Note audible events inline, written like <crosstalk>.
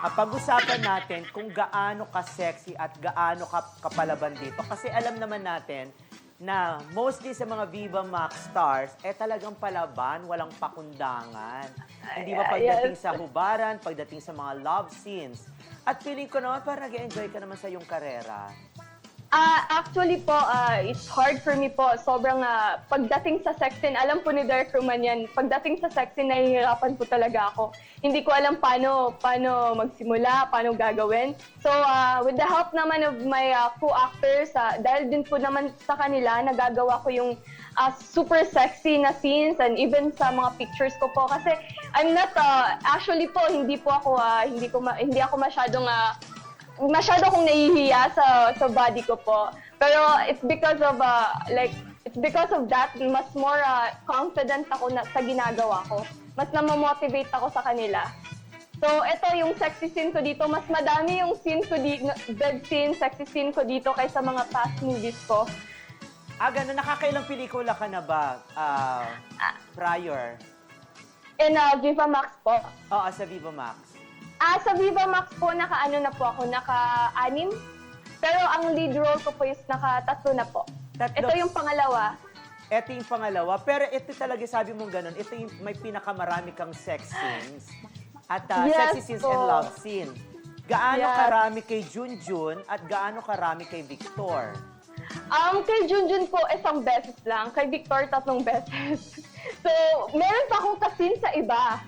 ah, pag-usapan natin kung gaano ka-sexy at gaano ka kapalaban dito. Kasi alam naman natin na mostly sa mga Viva Max stars, eh talagang palaban, walang pakundangan. Hindi ba pagdating sa hubaran, pagdating sa mga love scenes. At feeling ko naman, parang nag-enjoy ka naman sa iyong karera. Ah, actually po, ah, it's hard for me po. Sobrang ah, pagdating sa sex scene, alam po ni Derek Roman yan, pagdating sa sex scene, nahihirapan po talaga ako. Hindi ko alam paano, paano magsimula, paano gagawin. So, ah, with the help naman of my ah, co-actors, ah, dahil din po naman sa kanila, nagagawa ko yung ah, super sexy na scenes and even sa mga pictures ko po. Kasi I'm not, ah, actually po, hindi po ako, ah, hindi, ko ma- hindi ako masyadong ah, masyado akong nahihiya sa sa body ko po. Pero it's because of uh, like it's because of that mas more uh, confident ako na sa ginagawa ko. Mas na-motivate ako sa kanila. So, ito yung sexy scene ko dito. Mas madami yung scene ko dito, bed scene, sexy scene ko dito kaysa mga past movies ko. Ah, gano'n. Nakakailang pelikula ka na ba ah, prior? In uh, Viva Max po. Oo, sa Viva Max. Ah, sa Viva Max po, naka-ano na po ako, naka-anim. Pero ang lead role ko po is naka-tatlo na po. Tatlo. Ito yung pangalawa. Ito yung pangalawa. Pero ito talaga, sabi mong ganun, ito yung may pinakamarami kang sex scenes. At ah, Yes sexy scenes and po. love scene. Gaano Yes. karami kay Junjun at gaano karami kay Victor? Um, kay Junjun po, isang beses lang. Kay Victor, tatlong <laughs> beses. so, meron pa akong kasin sa iba.